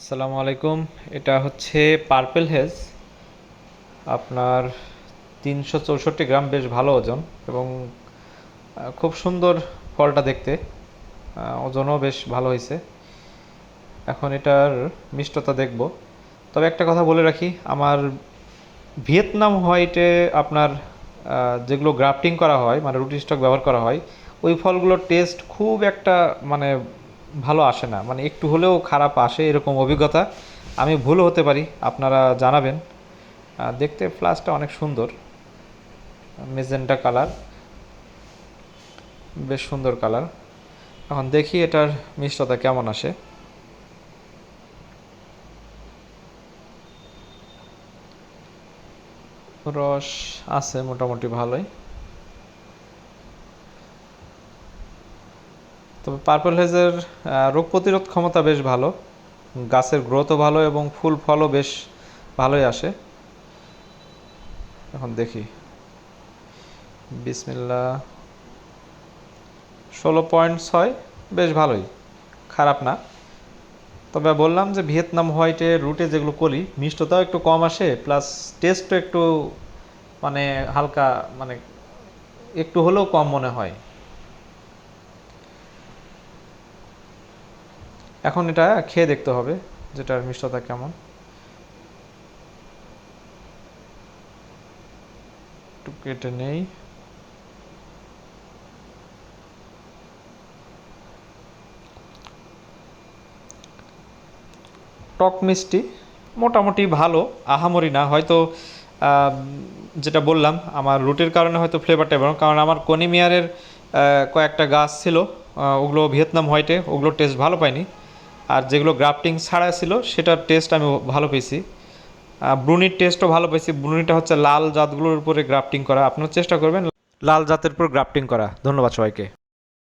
আসসালামু আলাইকুম। এটা হচ্ছে পার্পেল হেজ। আপনার তিনশো চৌষট্টি গ্রাম বেশ ভালো ওজন এবং খুব সুন্দর ফলটা দেখতে। ওজনও বেশ ভালো হয়েছে। এখন এটার মিষ্টতা দেখব। তবে একটা কথা বলে রাখি, আমার ভিয়েতনাম হোয়াইটে আপনার যেগুলো গ্রাফটিং করা হয় মানে রুটি স্টক ব্যবহার করা হয়, ওই ফলগুলোর টেস্ট খুব একটা মানে ভালো আসে না। মানে একটু হলেও খারাপ আসে এরকম অভিজ্ঞতা। আমি ভুল হতে পারি, আপনারা জানাবেন। দেখতে ফ্লাসটা অনেক সুন্দর। মেজেন্টা কালার বেশ সুন্দর কালার এখন দেখি এটার মিষ্টতা কেমন আসে। রস আছে মোটামুটি ভালোই। তবে পার্পল হেজের রোগ প্রতিরোধ ক্ষমতা বেশ ভালো। গাছের গ্রোথও ভালো এবং ফুল ফলও বেশ ভালোই আসে। এখন দেখি। বিসমিল্লা। ষোলো পয়েন্ট ছয়, বেশ ভালোই। খারাপ না। তবে বললাম যে ভিয়েতনাম হোয়াইটে রুটে যেগুলো করি, মিষ্টতাও একটু কম আসে প্লাস টেস্টও একটু মানে হালকা মানে একটু হলেও কম মনে হয়। এখন এটা খেয়ে দেখতে হবে যেটার মিষ্টতা কেমন। একটু কেটে নেই। টক মিষ্টি মোটামুটি ভালো, আহামরি না। হয়তো যেটা বললাম, আমার রুটের কারণে হয়তো ফ্লেভারটা এবার কারণ আমার কনিমিয়ারের কয়েকটা গাছ ছিল ওগুলো ভিয়েতনাম হোয়াইটে ওগুলো টেস্ট ভালো পাইনি। আর যেগুলো গ্রাফটিং ছাড়া ছিল, সেটার টেস্ট আমি ভালো পেয়েছি। ব্রুনির টেস্টও ভালো পেয়েছি। ব্রুনিটা হচ্ছে লাল জাতগুলোর উপরে গ্রাফটিং করা। আপনারা চেষ্টা করবেন, লাল জাতের উপর গ্রাফটিং করা। ধন্যবাদ সবাইকে।